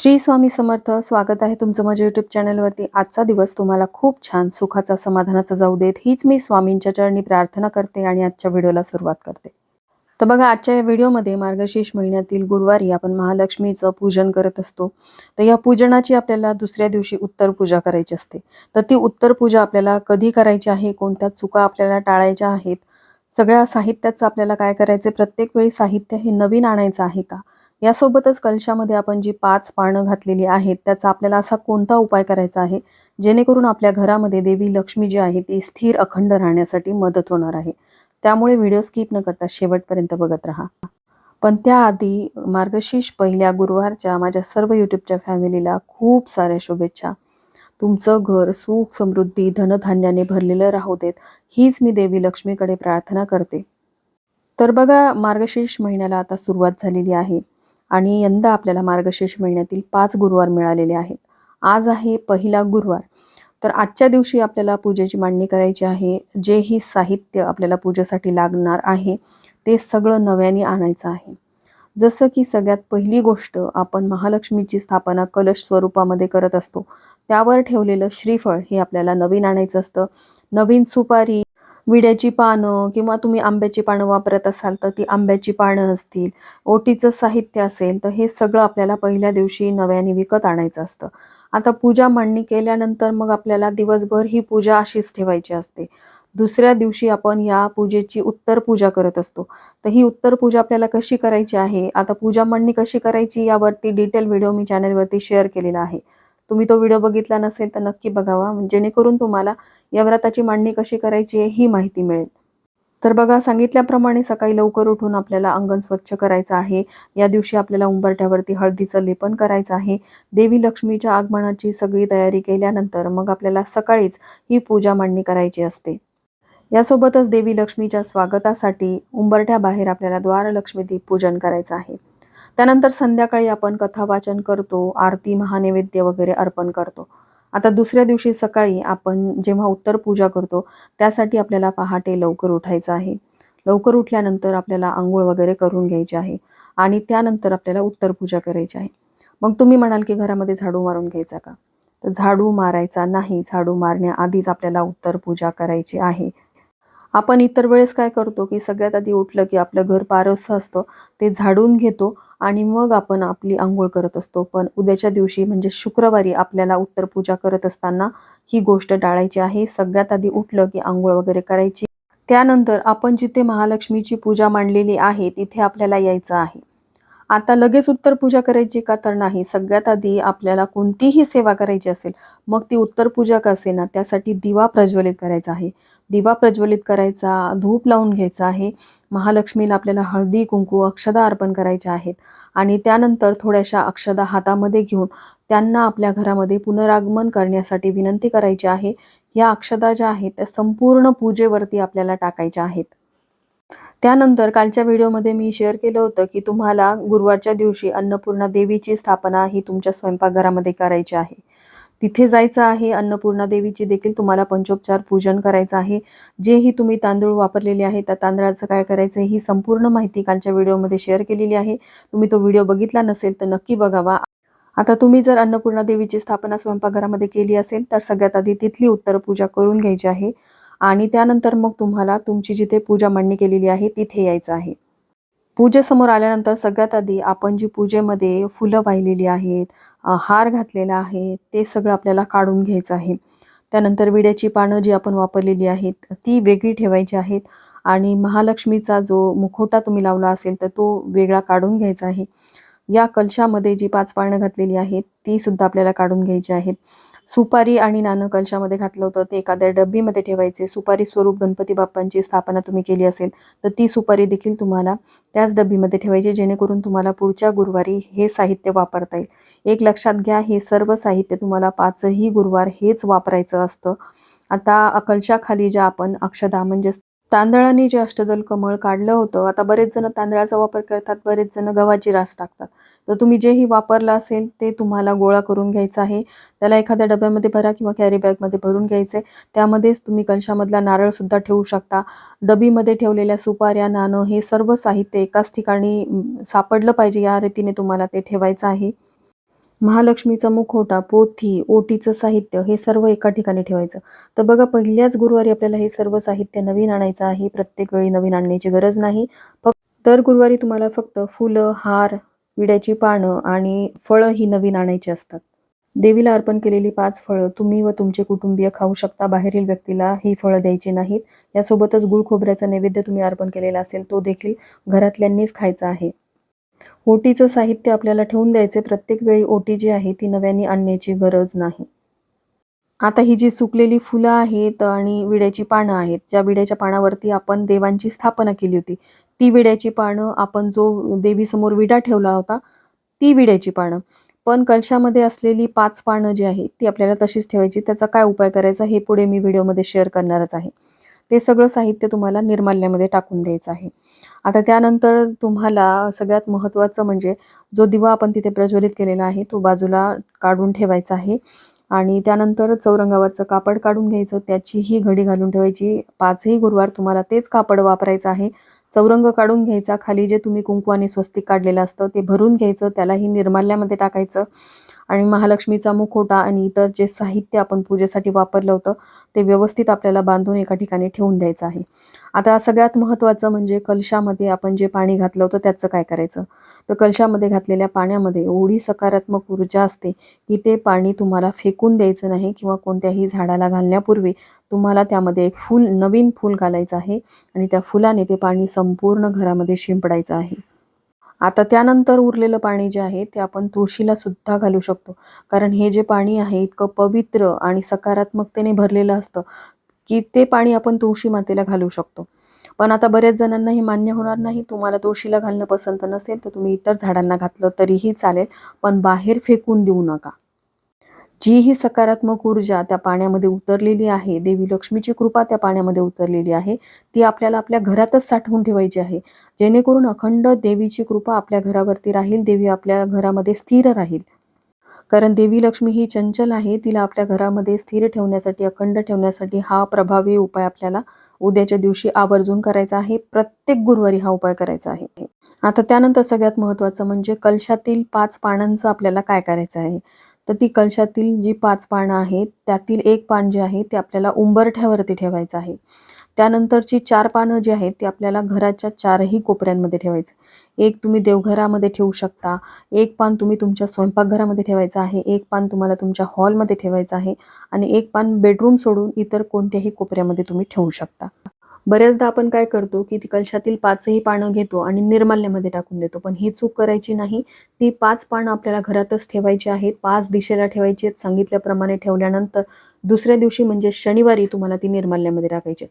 श्री स्वामी समर्थ स्वागत आहे तुमचं माझ्या यूट्यूब चॅनलवरती आजचा दिवस तुम्हाला खूप छान सुखाचा समाधानाचा जाऊ देत. हीच मी स्वामींच्या चरणी प्रार्थना करते आणि आजच्या व्हिडिओला सुरुवात करते. तर बघा आजच्या या व्हिडिओमध्ये मार्गशीर्ष महिन्यातील गुरुवारी आपण महालक्ष्मीचं पूजन करत असतो. तर या पूजनाची आपल्याला दुसऱ्या दिवशी उत्तर पूजा करायची असते. तर ती उत्तर पूजा आपल्याला कधी करायची आहे? कोणत्या चुका आपल्याला टाळायच्या आहेत? सगळ्या साहित्याचं आपल्याला काय करायचं प्रत्येक वेळी साहित्य हे नवीन आणायचं आहे का? यासोबतच कलशामध्ये आपण जी पाच पानं घातलेली आहेत त्याचा आपल्याला असा कोणता उपाय करायचा आहे? जेणेकरून आपल्या घरामध्ये देवी लक्ष्मी जी आहे ती स्थिर अखंड राहण्यासाठी मदत होणार आहे. त्यामुळे व्हिडिओ स्किप न करता शेवटपर्यंत बघत राहा. पण त्याआधी मार्गशीर्ष पहिल्या गुरुवारच्या माझ्या सर्व यूट्यूबच्या फॅमिलीला खूप साऱ्या शुभेच्छा. तुमचं घर सुख समृद्धी धनधान्याने भरलेलं राहू देत हीच मी देवी लक्ष्मीकडे प्रार्थना करते. तर बघा मार्गशीर्ष महिन्याला आता सुरुवात झालेली आहे. आणि यंदा आपल्याला मार्गशीर्ष महिन्यातील पाच गुरुवार मिळालेले आहेत. आज आहे पहिला गुरुवार. तर आजच्या दिवशी आपल्याला पूजेची मांडणी करायची आहे. जेही साहित्य आपल्याला पूजेसाठी लागणार आहे ते सगळं नव्याने आणायचं आहे. जसं की सगळ्यात पहिली गोष्ट आपण महालक्ष्मीची स्थापना कलश स्वरूपामध्ये करत असतो. त्यावर ठेवलेलं श्रीफळ हे आपल्याला नवीन आणायचं असतं. नवीन सुपारी विड्याची पानं किंवा तुम्ही आंब्याची पानं वापरत असाल तर ती आंब्याची पानं असतील ओटीचं साहित्य असेल तर हे सगळं आपल्याला पहिल्या दिवशी नव्याने विकत आणायचं असतं. आता पूजा मांडणी केल्यानंतर मग आपल्याला दिवसभर ही पूजा अशीच ठेवायची असते. दुसऱ्या दिवशी आपण या पूजेची उत्तर पूजा करत असतो. तर ही उत्तर पूजा आपल्याला कशी करायची आहे? आता पूजा मांडणी कशी करायची यावरती डिटेल व्हिडिओ मी चॅनलवरती शेअर केलेला आहे. तुम्ही तो व्हिडिओ बघितला नसेल तर नक्की बघावा. म्हणजे जेणेकरून तुम्हाला या व्रताची मांडणी कशी करायची आहे ही माहिती मिळेल. तर बघा सांगितल्याप्रमाणे सकाळी लवकर उठून आपल्याला अंगण स्वच्छ करायचं आहे. या दिवशी आपल्याला उंबरठ्यावरती हळदीचं लेपन करायचं आहे. देवी लक्ष्मीच्या आगमनाची सगळी तयारी केल्यानंतर मग आपल्याला सकाळीच ही पूजा मांडणी करायची असते. यासोबतच देवी लक्ष्मीच्या स्वागतासाठी उंबरठ्याबाहेर आपल्याला द्वारलक्ष्मी दीप पूजन करायचं आहे. त्यानंतर संध्याकाळी आपण कथावाचन करतो आरती महानैवेद्य वगैरे अर्पण करतो. आता दुसऱ्या दिवशी सकाळी आपण जेव्हा उत्तर पूजा करतो त्यासाठी आपल्याला पहाटे लवकर उठायचं आहे. लवकर उठल्यानंतर आपल्याला आंघोळ वगैरे करून घ्यायची आहे आणि त्यानंतर आपल्याला उत्तर पूजा करायची आहे. मग तुम्ही म्हणाल की घरामध्ये झाडू मारून घ्यायचा का? तर झाडू मारायचा नाही. झाडू मारण्याआधीच आपल्याला उत्तर पूजा करायची आहे. आपण इतर वेळेस काय करतो की सगळ्यात आधी उठलं की आपलं घर पारसं असतं ते झाडून घेतो आणि मग आपण आपली आंघोळ करत असतो. पण उद्याच्या दिवशी म्हणजे शुक्रवारी आपल्याला उत्तर पूजा करत असताना ही गोष्ट टाळायची आहे. सगळ्यात आधी उठलं की आंघोळ वगैरे करायची. त्यानंतर आपण जिथे महालक्ष्मीची पूजा मांडलेली आहे तिथे आपल्याला यायचं आहे. आता लगेच उत्तर पूजा करायची का तर नाही. सगळ्यात आधी आपल्याला कोणतीही सेवा करायची असेल मग ती उत्तर पूजा का असे ना त्यासाठी दिवा प्रज्वलित करायचा आहे. दिवा प्रज्वलित करायचा धूप लावून घ्यायचा आहे. महालक्ष्मीला आपल्याला हळदी कुंकू अक्षदा अर्पण करायच्या आहेत. आणि त्यानंतर थोड्याशा अक्षदा हातामध्ये घेऊन त्यांना आपल्या घरामध्ये पुनरागमन करण्यासाठी विनंती करायची आहे. या अक्षदा ज्या आहेत त्या संपूर्ण पूजेवरती आपल्याला टाकायच्या आहेत. त्यानंतर कालच्या व्हिडिओमध्ये मी शेअर केलं होतं की तुम्हाला गुरुवारच्या दिवशी अन्नपूर्णा देवीची स्थापना ही तुमच्या स्वयंपाकघरामध्ये करायची आहे. तिथे जायचं आहे अन्नपूर्णा देवीची देखील तुम्हाला पंचोपचार पूजन करायचं आहे. जेही तुम्ही तांदूळ वापरलेले आहे त्या तांदळाचं काय करायचं ही संपूर्ण माहिती कालच्या व्हिडिओमध्ये शेअर केलेली आहे. तुम्ही तो व्हिडिओ बघितला नसेल तर नक्की बघावा. आता तुम्ही जर अन्नपूर्णा देवीची स्थापना स्वयंपाकघरामध्ये केली असेल तर सगळ्यात आधी तिथली उत्तर पूजा करून घ्यायची आहे. आणि त्यानंतर मग तुम्हाला तुमची जिथे पूजा मांडणी केलेली आहे तिथे यायचं आहे. पूजेसमोर आल्यानंतर सगळ्यात आधी आपण जी पूजेमध्ये फुलं वाहिलेली आहेत हार घातलेला आहे ते सगळं आपल्याला काढून घ्यायचं आहे. त्यानंतर विड्याची पानं जी आपण वापरलेली आहेत ती वेगळी ठेवायची आहेत आणि महालक्ष्मीचा जो मुखोटा तुम्ही लावला असेल तर तो वेगळा काढून घ्यायचा आहे. या कलशामध्ये जी पाच पानं घातलेली आहेत ती सुद्धा आपल्याला काढून घ्यायची आहेत. सुपारी आणि नाणं कलशामध्ये घातलं होतं. ते एखाद्या डब्बीमध्ये ठेवायचे. सुपारी स्वरूप गणपती बाप्पांची स्थापना तुम्ही केली असेल तर ती सुपारी देखील तुम्हाला त्याच डब्बीमध्ये ठेवायची जेणेकरून तुम्हाला पुढच्या गुरुवारी हे साहित्य वापरता येईल. एक लक्षात घ्या हे सर्व साहित्य तुम्हाला पाचही गुरुवार हेच वापरायचं असतं. आता अकलशाखाली ज्या आपण अक्षदा म्हणजे तांदळाने जे अष्टदल कमळ काढलं होतं आता बरेच जण तांदळाचा वापर करतात बरेच जण गव्हाची रास टाकतात. तर तुम्ही जेही वापरलं असेल ते तुम्हाला गोळा करून घ्यायचं आहे. त्याला एखाद्या डब्यामध्ये भरा किंवा कॅरी बॅगमध्ये भरून घ्यायचं. आहे त्यामध्येच तुम्ही कलशामधला नारळसुद्धा ठेवू शकता. डबीमध्ये ठेवलेल्या सुपाऱ्या नाणं हे सर्व साहित्य एकाच ठिकाणी सापडलं पाहिजे या रीतीने तुम्हाला ते ठेवायचं आहे. महालक्ष्मीचा मुखोटा पोथी ओटीचं साहित्य हे सर्व एका ठिकाणी ठेवायचं. तर बघा पहिल्याच गुरुवारी आपल्याला हे सर्व साहित्य नवीन आणायचं आहे. प्रत्येक वेळी नवीन आणण्याची गरज नाही. फक्त दर गुरुवारी तुम्हाला फक्त फुलं हार विड्याची पानं आणि फळं ही नवीन आणायची असतात. देवीला अर्पण केलेली पाच फळं तुम्ही व तुमचे कुटुंबीय खाऊ शकता. बाहेरील व्यक्तीला ही फळं द्यायची नाहीत. यासोबतच गुळ खोबऱ्याचा नैवेद्य तुम्ही अर्पण केलेला असेल तो देखील घरातल्यांनीच खायचा आहे. ओटीचं साहित्य आपल्याला ठेवून द्यायचे. प्रत्येक वेळी ओटी जी आहे ती नव्याने आणण्याची गरज नाही. आता ही जी सुकलेली फुलं आहेत आणि विड्याची पानं आहेत ज्या विड्याच्या पानावरती आपण देवांची स्थापना केली होती ती विड्याची पानं आपण जो देवीसमोर विडा ठेवला होता ती विड्याची पानं. पण कलशामध्ये असलेली पाच पानं जी आहेत ती आपल्याला तशीच ठेवायची. त्याचा काय उपाय करायचा हे पुढे मी व्हिडिओमध्ये शेअर करणारच आहे. ते सगळं साहित्य तुम्हाला निर्माल्यामध्ये टाकून द्यायचं आहे. आता त्यानंतर तुम्हाला सगळ्यात महत्त्वाचं म्हणजे जो दिवा आपण तिथे प्रज्वलित केलेला आहे तो बाजूला काढून ठेवायचा आहे. आणि त्यानंतर चौरंगावरचं कापड काढून घ्यायचं त्याचीही घडी घालून ठेवायची. पाचही गुरुवार तुम्हाला तेच कापड वापरायचं आहे. चौरंग काढून घ्यायचा खाली जे तुम्ही कुंकू स्वस्तिक काढलेलं असतं ते भरून घ्यायचं त्यालाही निर्माल्यामध्ये टाकायचं. आणि महालक्ष्मीचा मुखोटा आणि इतर जे साहित्य आपण पूजेसाठी वापरलं होतं ते व्यवस्थित आपल्याला बांधून एका ठिकाणी ठेवून द्यायचं आहे. आता सगळ्यात महत्त्वाचं म्हणजे कलशामध्ये आपण जे पाणी घातलं होतं त्याचं काय करायचं? तर कलशामध्ये घातलेल्या पाण्यामध्ये एवढी सकारात्मक ऊर्जा असते की ते पाणी तुम्हाला फेकून द्यायचं नाही किंवा कोणत्याही झाडाला घालण्यापूर्वी तुम्हाला त्यामध्ये एक फूल नवीन फूल घालायचं आहे आणि त्या फुलाने ते पाणी संपूर्ण घरामध्ये शिंपडायचं आहे. आता त्यानंतर उरलेलं पाणी जे आहे ते आपण तुळशीला सुद्धा घालू शकतो. कारण हे जे पाणी आहे इतकं पवित्र आणि सकारात्मकतेने भरलेलं असतं की ते पाणी आपण तुळशी मातेला घालू शकतो. पण आता बऱ्याच जणांना हे मान्य होणार नाही. तुम्हाला तुळशीला घालणं पसंत नसेल तर तुम्ही इतर झाडांना घातलं तरीही चालेल. पण बाहेर फेकून देऊ नका. जी ही सकारात्मक ऊर्जा त्या पाण्यामध्ये उतरलेली आहे. देवी लक्ष्मीची कृपा त्या पाण्यामध्ये उतरलेली आहे. ती आपल्याला आपल्या घरातच साठवून ठेवायची आहे. जेणेकरून अखंड देवीची कृपा आपल्या घरावरती राहील. देवी आपल्या घरामध्ये स्थिर राहील. कारण देवी लक्ष्मी ही चंचल आहे. तिला आपल्या घरामध्ये स्थिर ठेवण्यासाठी अखंड ठेवण्यासाठी हा प्रभावी उपाय आपल्याला उद्याच्या दिवशी आवर्जून करायचा आहे. प्रत्येक गुरुवारी हा उपाय करायचा आहे. आता त्यानंतर सगळ्यात महत्त्वाचं म्हणजे कलशातील पाच पानांचं आपल्याला काय करायचं आहे? तर ती कलशातील जी पाच पानं आहेत त्यातील एक पान जे आहे ते आपल्याला उंबरठ्यावरती ठेवायचं आहे. त्यानंतरची चार पानं जी आहेत ती आपल्याला घराच्या चारही कोपऱ्यांमध्ये ठेवायचं. एक तुम्ही देवघरामध्ये ठेवू शकता एक पान तुम्ही तुमच्या स्वयंपाकघरामध्ये ठेवायचं आहे एक पान तुम्हाला तुमच्या हॉलमध्ये ठेवायचं आहे आणि एक पान बेडरूम सोडून इतर कोणत्याही कोपऱ्यामध्ये तुम्ही ठेवू शकता. बऱ्याचदा आपण काय करतो की ती कलशातील पाचही पानं घेतो आणि निर्माल्यामध्ये टाकून देतो. पण ही चूक करायची नाही. ती पाच पानं आपल्याला घरातच ठेवायची आहेत. पाच दिशेला ठेवायची आहेत. सांगितल्याप्रमाणे ठेवल्यानंतर दुसऱ्या दिवशी म्हणजे शनिवारी तुम्हाला ती निर्माल्यामध्ये टाकायची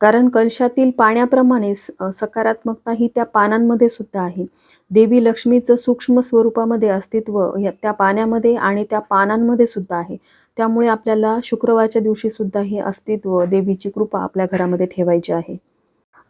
कारण कलशातील पाण्याप्रमाणे सकारात्मकता ही त्या पानांमध्ये सुद्धा आहे. देवी लक्ष्मीचं सूक्ष्म स्वरूपामध्ये अस्तित्व त्या पाण्यामध्ये आणि त्या पानांमध्ये सुद्धा आहे. त्यामुळे आपल्याला शुक्रवारच्या दिवशी सुद्धा हे अस्तित्व देवीची कृपा आपल्या घरामध्ये ठेवायची आहे.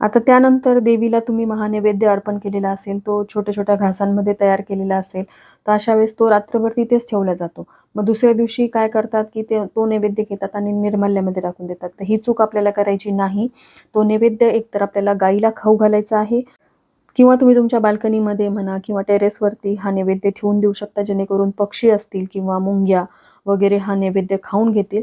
आता त्यानंतर देवीला तुम्ही महानैवेद्य अर्पण केलेला असेल तो छोट्या छोट्या घासांमध्ये तयार केलेला असेल तर अशा वेळेस तो रात्रभर तिथेच ठेवला जातो. मग दुसऱ्या दिवशी काय करतात की ते तो नैवेद्य घेतात आणि निर्माल्यामध्ये टाकून देतात. तर ही चूक आपल्याला करायची नाही. तो नैवेद्य एकतर आपल्याला गाईला खाऊ घालायचा आहे किंवा तुम्ही तुमच्या बाल्कनीमध्ये म्हणा किंवा टेरेसवरती हा नैवेद्य ठेवून देऊ शकता जेणेकरून पक्षी असतील किंवा मुंग्या वगैरे हा नैवेद्य खाऊन घेतील.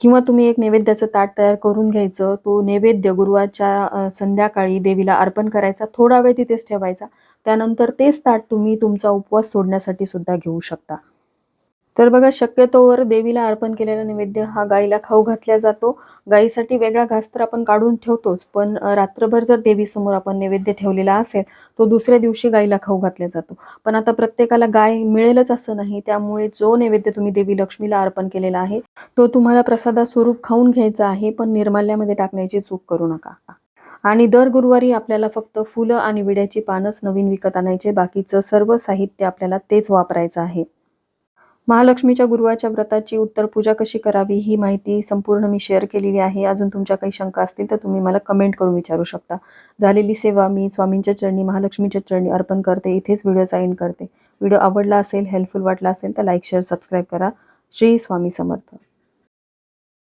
किंवा तुम्ही एक नैवेद्याचं ताट तयार करून घ्यायचं तो नैवेद्य गुरुवारच्या संध्याकाळी देवीला अर्पण करायचा थोडा वेळ तिथेच ठेवायचा. त्यानंतर तेच ताट तुम्ही तुमचा उपवास सोडण्यासाठी सुद्धा घेऊ शकता. तर बघा शक्यतोवर देवीला अर्पण केलेला नैवेद्य हा गाईला खाऊ घातला जातो. गाईसाठी वेगळा घास तर आपण काढून ठेवतोच पण रात्रभर जर देवीसमोर आपण नैवेद्य ठेवलेला असेल तो दुसऱ्या दिवशी गाईला खाऊ घातला जातो. पण आता प्रत्येकाला गाय मिळेलच असं नाही त्यामुळे जो नैवेद्य तुम्ही देवी लक्ष्मीला अर्पण केलेला आहे तो तुम्हाला प्रसादा स्वरूप खाऊन घ्यायचा आहे पण निर्माल्यामध्ये टाकण्याची चूक करू नका. आणि दर गुरुवारी आपल्याला फक्त फुलं आणि विड्याची पानच नवीन विकत आणायचे बाकीचं सर्व साहित्य आपल्याला तेच वापरायचं आहे. महालक्ष्मीच्या गुरुवाच्या व्रताची उत्तर पूजा कशी करावी ही माहिती संपूर्ण मी शेअर केलेली आहे. अजून तुमच्या काही शंका असतील तर तुम्ही मला कमेंट करून विचारू शकता. झालेली सेवा मी स्वामींच्या चरणी महालक्ष्मीच्या चरणी अर्पण करते. इथेच व्हिडिओचा एंड करते. व्हिडिओ आवडला असेल हेल्पफुल वाटला असेल तर लाईक शेअर सबस्क्राईब करा. श्री स्वामी समर्थ.